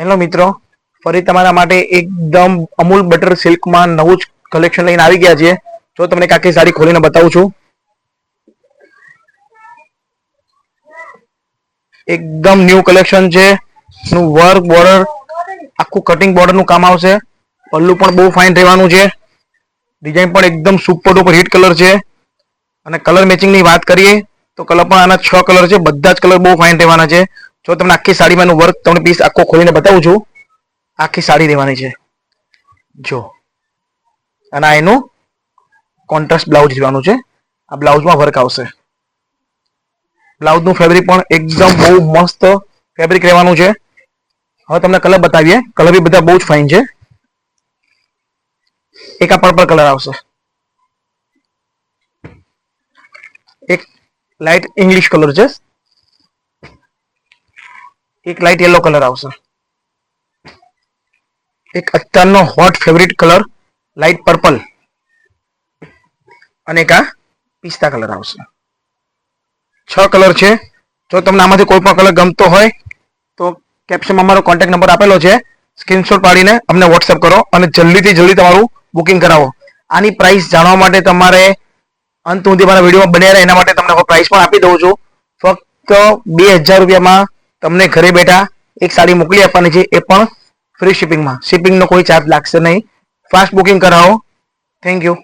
Hello મિત્રો, ફરી તમારા માટે એકદમ અમૂલ બટર સિલ્કમાં નવું જ કલેક્શન લઈને આવી ગયા છે જો તમને કાકી સાડી ખોલીને બતાવું છું. એકદમ ન્યૂ કલેક્શન છે. નું વર્ક બોર્ડર આખું કટિંગ બોર્ડરનું કામ આવશે. પલ્લું પણ બહુ ફાઇન રહેવાનું છે. ડિઝાઇન પણ એકદમ સુપર ડુપર હિટ કલર છે. અને કલર મેચિંગની વાત કરીએ, તો કલર પણ આના છ કલર છે. બધા જ કલર બહુ ફાઇન રહેવાના છે. જો તમને આખી સાડીમાં એનું વર્ક તમને પીસ આખો ખોલીને બતાવું છું. આખી સાડી રહેવાની છે. જો. અને આ એનું કોન્ટ્રાસ્ટ બ્લાઉઝ રહેવાનું છે. આ બ્લાઉઝમાં વર્ક આવશે. બ્લાઉઝનું ફેબ્રિક પણ એકદમ બહુ મસ્ત ફેબ્રિક રહેવાનું છે. હવે તમને કલર બતાવીએ. કલર બી બધા બહુ જ ફાઇન છે. એક આ પર્પલ કલર આવશે. એક લાઇટ ઇંગ્લિશ કલર છે. એક લાઇટ યલો કલર આવશે. એક અત્યારનો hot favourite colour light purple અને એક આ પિસ્તા કલર આવશે. છ કલર છે. જો તમને આમાંથી કોઈ પણ કલર ગમતો હોય, તો કેપ્શનમાં અમારો કોન્ટેક્ટ નંબર આપેલો છે. સ્ક્રીનશોટ પાડીને અમને વોટ્સઅપ કરો અને જલ્દીથી જલ્દી તમારું બુકિંગ કરાવો. આની પ્રાઇસ જાણવા માટે તમારે અંત સુધી મારા વિડીયોમાં બન્યા રહે, એના માટે તમને પ્રાઇસ પણ આપી દઉં છું. ફક્ત બે હજાર રૂપિયામાં તમને ઘરે બેઠા એક સાડી મોકલી આપવાની છે, એ પણ ફ્રી શિપિંગમાં શિપિંગનો કોઈ ચાર્જ લાગશે નહીં. ફાસ્ટ બુકિંગ કરાવો. Thank you